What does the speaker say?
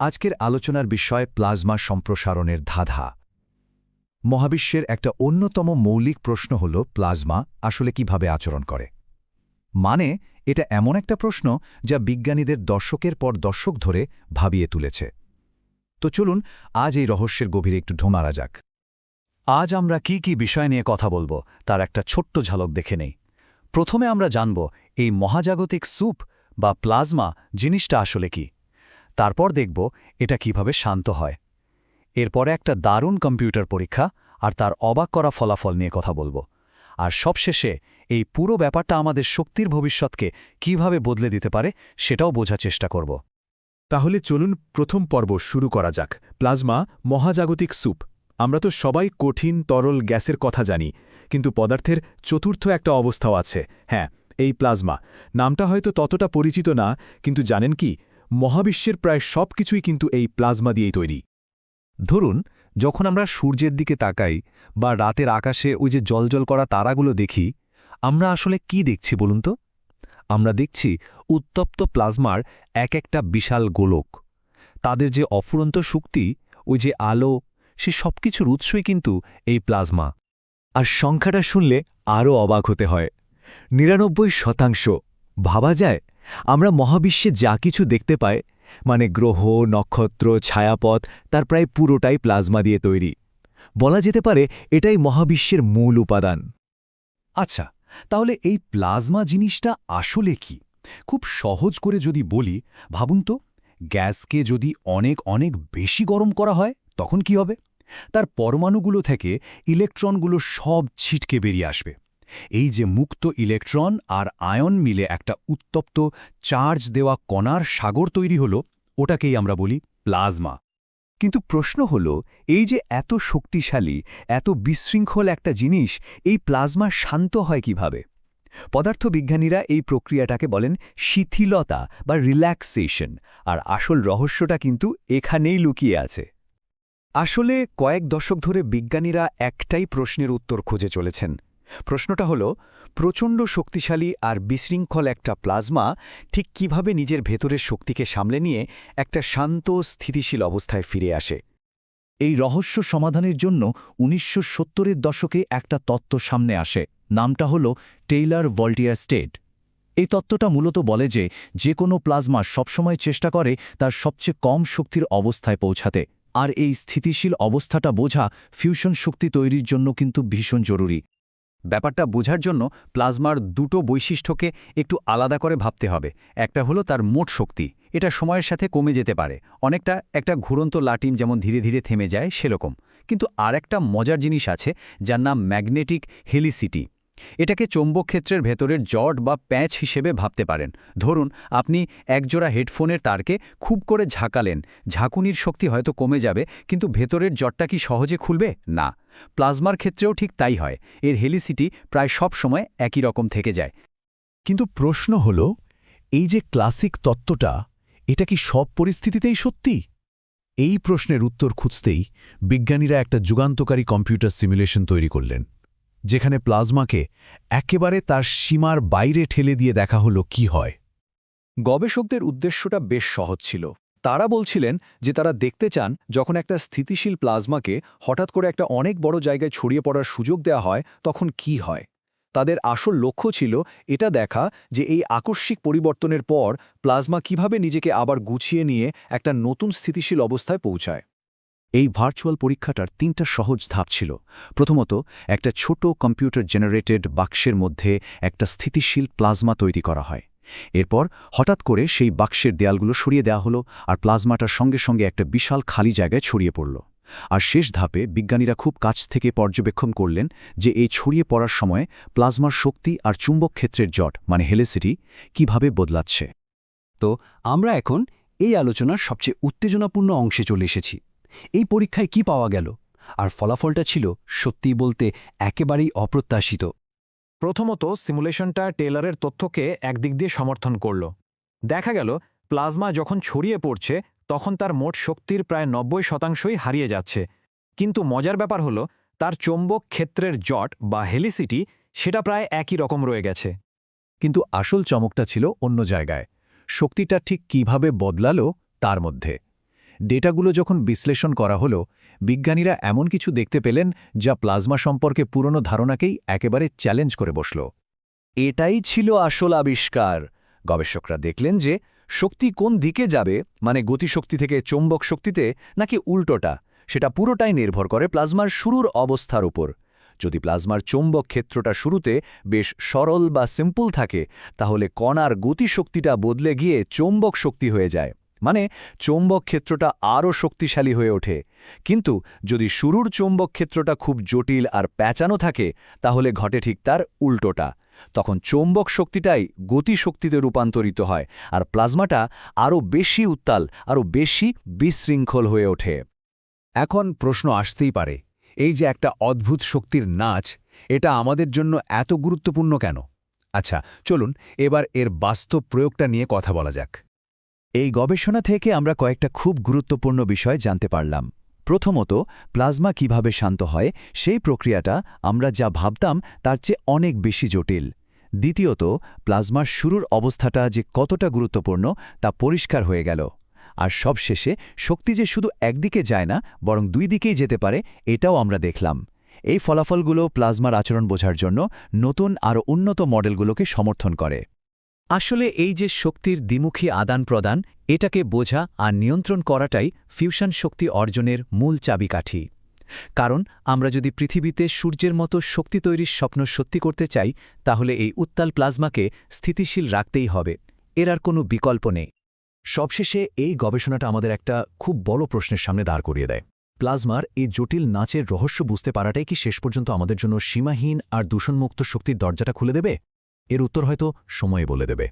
আজকের আলোচনার বিষয় প্লাজমা সম্প্রসারণের ধাধা। মহাবিশ্বের একটা অন্যতম মৌলিক প্রশ্ন হল, প্লাজমা আসলে কীভাবে আচরণ করে? মানে এটা এমন একটা প্রশ্ন যা বিজ্ঞানীদের দর্শকের পর দর্শক ধরে ভাবিয়ে তুলেছে। তো চলুন, আজ এই রহস্যের গভীরে একটু ঢোমারা যাক। আজ আমরা কি কি বিষয় নিয়ে কথা বলব, তার একটা ছোট্ট ঝলক দেখে নেই। প্রথমে আমরা জানব, এই মহাজাগতিক স্যুপ বা প্লাজমা জিনিসটা আসলে কি? তারপর দেখব এটা কীভাবে শান্ত হয়। এরপরে একটা দারুণ কম্পিউটার পরীক্ষা আর তার অবাক করা ফলাফল নিয়ে কথা বলব। আর সবশেষে এই পুরো ব্যাপারটা আমাদের শক্তির ভবিষ্যৎকে কীভাবে বদলে দিতে পারে সেটাও বোঝার চেষ্টা করব। তাহলে চলুন প্রথম পর্ব শুরু করা যাক। প্লাজমা মহাজাগতিক স্যুপ। আমরা তো সবাই কঠিন, তরল গ্যাসের কথা জানি, কিন্তু পদার্থের চতুর্থ একটা অবস্থাও আছে। হ্যাঁ এই প্লাজমা। নামটা হয়তো ততটা পরিচিত না, কিন্তু জানেন কি? মহাবিশ্বের প্রায় সব কিছুই কিন্তু এই প্লাজমা দিয়েই তৈরি। ধরুন, যখন আমরা সূর্যের দিকে তাকাই বা রাতের আকাশে ওই যে জলজল করা তারাগুলো দেখি, আমরা আসলে কি দেখছি বলুন তো? আমরা দেখছি উত্তপ্ত প্লাজমার এক একটা বিশাল গোলক। তাদের যে অফুরন্ত শক্তি, ওই যে আলো, সে সবকিছুর উৎসই কিন্তু এই প্লাজমা। আর সংখ্যাটা শুনলে আরও অবাক হতে হয়। নিরানব্বই শতাংশ। ভাবা যায় আমরা মহাবিশ্বে যা কিছু দেখতে পাই মানে গ্রহ, নক্ষত্র, ছায়াপথ, তার প্রায় পুরোটাই প্লাজমা দিয়ে তৈরি। বলা যেতে পারে এটাই মহাবিশ্বের মূল উপাদান। আচ্ছা তাহলে এই প্লাজমা জিনিসটা আসলে কি? খুব সহজ করে যদি বলি, ভাবুন তো, গ্যাসকে যদি অনেক অনেক বেশি গরম করা হয়, তখন কি হবে? তার পরমাণুগুলো থেকে ইলেকট্রনগুলো সব ছিটকে বেরিয়ে আসবে। এই যে মুক্ত ইলেকট্রন আর আয়ন মিলে একটা উত্তপ্ত চার্জ দেওয়া কণার সাগর তৈরি হলো, ওটাকেই আমরা বলি প্লাজমা। কিন্তু প্রশ্ন হল, এই যে এত শক্তিশালী, এত বিশৃঙ্খল একটা জিনিস, এই প্লাজমা শান্ত হয় কীভাবে? পদার্থবিজ্ঞানীরা এই প্রক্রিয়াটাকে বলেন শিথিলতা বা রিল্যাক্সেশন, আর আসল রহস্যটা কিন্তু এখানেই লুকিয়ে আছে। আসলে কয়েক দশক ধরে বিজ্ঞানীরা একটাই প্রশ্নের উত্তর খুঁজে চলেছেন প্রশ্নটা হল, প্রচণ্ড শক্তিশালী আর বিশৃঙ্খল একটা প্লাজমা ঠিক কীভাবে নিজের ভেতরের শক্তিকে সামলে নিয়ে একটা শান্ত, স্থিতিশীল অবস্থায় ফিরে আসে? এই রহস্য সমাধানের জন্য উনিশশো সত্তরের দশকে একটা তত্ত্ব সামনে আসে, নামটা হল টেইলার ভল্টিয়ার স্টেট এই তত্ত্বটা মূলত বলে যে যে কোনো প্লাজমা সবসময় চেষ্টা করে তার সবচেয়ে কম শক্তির অবস্থায় পৌঁছাতে, আর এই স্থিতিশীল অবস্থাটা বোঝা ফিউশন শক্তি তৈরির জন্য কিন্তু ভীষণ জরুরি। ব্যাপারটা বোঝার জন্য প্লাজমার দুটো বৈশিষ্ট্যকে একটু আলাদা করে ভাবতে হবে। একটা হলো তার মোট শক্তি। এটা সময়ের সাথে কমে যেতে পারে। অনেকটা একটা ঘুরন্ত লাটিম যেমন ধীরে ধীরে থেমে যায়, সেরকম। কিন্তু আর একটা মজার জিনিস আছে, যার নাম ম্যাগনেটিক হেলিসিটি। এটাকে চৌম্বকক্ষেত্রের ভেতরের জট বা প্যাঁচ হিসেবে ভাবতে পারেন। ধরুন, আপনি একজোড়া হেডফোনের তারকে খুব করে ঝাঁকালেন। ঝাঁকুনির শক্তি হয়তো কমে যাবে, কিন্তু ভেতরের জটটা কি সহজে খুলবে? না। প্লাজমার ক্ষেত্রেও ঠিক তাই হয়। এর হেলিসিটি প্রায় সব সময় একই রকম থেকে যায়। কিন্তু প্রশ্ন হল, এই যে ক্লাসিক তত্ত্বটা, এটা কি সব পরিস্থিতিতেই সত্যি? এই প্রশ্নের উত্তর খুঁজতেই বিজ্ঞানীরা একটা যুগান্তকারী কম্পিউটার সিমুলেশন তৈরি করলেন। যেখানে প্লাজমাকে একেবারে তার সীমার বাইরে ঠেলে দিয়ে দেখা হলো কি হয়। গবেষকদের উদ্দেশ্যটা বেশ সহজ ছিল। তারা বলছিলেন যে তারা দেখতে চান যখন একটা স্থিতিশীল প্লাজমাকে হঠাৎ করে একটা অনেক বড় জায়গায় ছড়িয়ে পড়ার সুযোগ দেওয়া হয়, তখন কি হয়? তাদের আসল লক্ষ্য ছিল এটা দেখা যে এই আকস্মিক পরিবর্তনের পর প্লাজমা কীভাবে নিজেকে আবার গুছিয়ে নিয়ে একটা নতুন স্থিতিশীল অবস্থায় পৌঁছায়। এই ভার্চুয়াল পরীক্ষাটার তিনটা সহজ ধাপ ছিল। প্রথমত, একটা ছোট কম্পিউটার জেনারেটেড বাক্সের মধ্যে একটা স্থিতিশীল প্লাজমা তৈরি করা হয়। এরপর, হঠাৎ করে সেই বাক্সের দেয়ালগুলো সরিয়ে দেওয়া হলো আর প্লাজমাটার সঙ্গে সঙ্গে একটা বিশাল খালি জায়গায় ছড়িয়ে পড়ল। আর শেষ ধাপে বিজ্ঞানীরা খুব কাছ থেকে পর্যবেক্ষণ করলেন যে এই ছড়িয়ে পড়ার সময় প্লাজমার শক্তি আর চুম্বক ক্ষেত্রের জট মানে হেলেসিটি, কীভাবে বদলাচ্ছে। তো, আমরা এখন এই আলোচনার সবচেয়ে উত্তেজনাপূর্ণ অংশে চলে এসেছি। এই পরীক্ষায় কি পাওয়া গেল? আর ফলাফলটা ছিল সত্যি বলতে একেবারেই অপ্রত্যাশিত। প্রথমত, সিমুলেশনটা টেলারের তথ্যকে একদিক দিয়ে সমর্থন করল। দেখা গেল, প্লাজমা যখন ছড়িয়ে পড়ছে, তখন তার মোট শক্তির প্রায় নব্বই শতাংশই হারিয়ে যাচ্ছে। কিন্তু মজার ব্যাপার হলো, তার চৌম্বক ক্ষেত্রের জট বা হেলিসিটি সেটা প্রায় একই রকম রয়ে গেছে। কিন্তু আসল চমকটা ছিল অন্য জায়গায়। শক্তিটা ঠিক কীভাবে বদলালো, তার মধ্যে। ডেটাগুলো যখন বিশ্লেষণ করা হলো, বিজ্ঞানীরা এমন কিছু দেখতে পেলেন যা প্লাজমা সম্পর্কে পুরনো ধারণাকেই একেবারে চ্যালেঞ্জ করে বসল। এটাই ছিল আসল আবিষ্কার। গবেষকরা দেখলেন যে শক্তি কোন দিকে যাবে মানে গতিশক্তি থেকে চৌম্বক শক্তিতে, নাকি উল্টোটা, সেটা পুরোটাই নির্ভর করে প্লাজমার শুরুর অবস্থার উপর। যদি প্লাজমার চৌম্বক ক্ষেত্রটা শুরুতে বেশ সরল বা সিম্পল থাকে, তাহলে কণার গতিশক্তিটা বদলে গিয়ে চৌম্বক শক্তি হয়ে যায়। মানে চৌম্বক ক্ষেত্রটা আরও শক্তিশালী হয়ে ওঠে। কিন্তু যদি শুরুর চৌম্বক ক্ষেত্রটা খুব জটিল আর প্যাঁচানো থাকে, তাহলে ঘটে ঠিক তার উল্টোটা। তখন চৌম্বক শক্তিটাই গতিশক্তিতে রূপান্তরিত হয় আর প্লাজমাটা আরও বেশি উত্তাল, আরও বেশি বিশৃঙ্খল হয়ে ওঠে। এখন প্রশ্ন আসতেই পারে, এই যে একটা অদ্ভুত শক্তির নাচ, এটা আমাদের জন্য এত গুরুত্বপূর্ণ কেন? আচ্ছা চলুন এবার এর বাস্তব প্রয়োগটা নিয়ে কথা বলা যাক। এই গবেষণা থেকে আমরা কয়েকটা খুব গুরুত্বপূর্ণ বিষয় জানতে পারলাম। প্রথমত, প্লাজমা কীভাবে শান্ত হয়, সেই প্রক্রিয়াটা আমরা যা ভাবতাম তার চেয়ে অনেক বেশি জটিল। দ্বিতীয়ত, প্লাজমার শুরুর অবস্থাটা যে কতটা গুরুত্বপূর্ণ তা পরিষ্কার হয়ে গেল। আর সবশেষে, শক্তি যে শুধু একদিকে যায় না, বরং দুই দিকেই যেতে পারে, এটাও আমরা দেখলাম। এই ফলাফলগুলো প্লাজমার আচরণ বোঝার জন্য নতুন আরও উন্নত মডেলগুলোকে সমর্থন করে। আসলে এই যে শক্তির দ্বিমুখী আদান প্রদান, এটাকে বোঝা আর নিয়ন্ত্রণ করাটাই ফিউশন শক্তি অর্জনের মূল চাবিকাঠি। কারণ আমরা যদি পৃথিবীতে সূর্যের মতো শক্তি তৈরির স্বপ্ন সত্যি করতে চাই, তাহলে এই উত্তাল প্লাজমাকে স্থিতিশীল রাখতেই হবে। এর আর কোনো বিকল্প নেই। সবশেষে এই গবেষণাটা আমাদের একটা খুব বড় প্রশ্নের সামনে দাঁড় করিয়ে দেয়। প্লাজমার এই জটিল নাচের রহস্য বুঝতে পারাটাই কি শেষ পর্যন্ত আমাদের জন্য সীমাহীন আর দূষণমুক্ত শক্তির দরজাটা খুলে দেবে? এর উত্তর হয়তো সময়ে বলে দেবে।